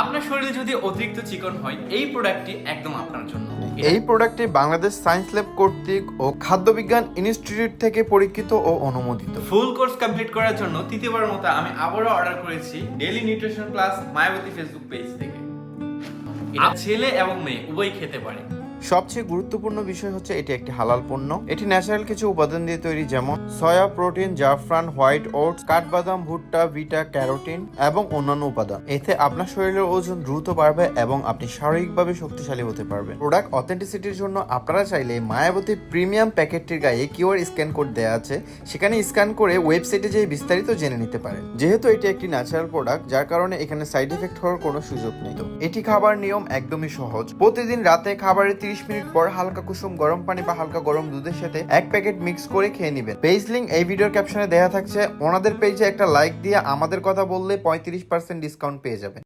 আপনার শরীরে যদি অতিরিক্ত চিকন হয় এই প্রোডাক্টটি একদম আপনার জন্য। এই প্রোডাক্টটি বাংলাদেশ সায়েন্স ল্যাব কর্তৃক ও খাদ্য বিজ্ঞান ইনস্টিটিউট থেকে পরীক্ষিত ও অনুমোদিত। ফুল কোর্স কমপ্লিট করার জন্য তৃতীয়বার মতো আমি আবারও অর্ডার করেছি daily nutrition plus Mayabati Facebook page থেকে। ছেলে এবং মেয়ে উভয় খেতে পারে। সবচেয়ে গুরুত্বপূর্ণ বিষয় হচ্ছে এটি একটি হালাল পণ্য। এটি ন্যাচারাল কিছু উপাদান দিয়ে তৈরি, যেমন সয়া প্রোটিন জাফরান হোয়াইট ওটস কাঠবাদাম, ভুট্টা ভিটা ক্যারোটিন এবং অন্যান্য উপাদান। এতে আপনার শরীরের ওজন দ্রুত বাড়বে এবং আপনি শারীরিকভাবে শক্তিশালী হতে পারবেন। প্রোডাক্ট অথেন্টিসিটির জন্য আপনারা চাইলে মায়াবতী প্রিমিয়াম প্যাকেটটির গায়ে কিউআর স্ক্যান কোড দেওয়া আছে। সেখানে স্ক্যান করে ওয়েবসাইটে যেয়ে বিস্তারিত জেনে নিতে পারেন। যেহেতু এটি একটি ন্যাচারাল প্রোডাক্ট যার কারণে এখানে সাইড এফেক্ট হওয়ার কোনো সুযোগ নেই। এটি খাবার নিয়ম একদমই সহজ। প্রতিদিন রাতে খাবারের 30 মিনিট পর হালকা কুসুম গরম পানি বা হালকা গরম দুধের সাথে এক প্যাকেট মিক্স করে খেয়ে নেবেন। পেজ লিঙ্ক এই ভিডিওর ক্যাপশনে দেওয়া থাকছে। ওনাদের পেজে একটা লাইক দিয়ে আমাদের কথা বললে পঁয়ত্রিশ পার্সেন্ট ডিসকাউন্ট পেয়ে যাবেন।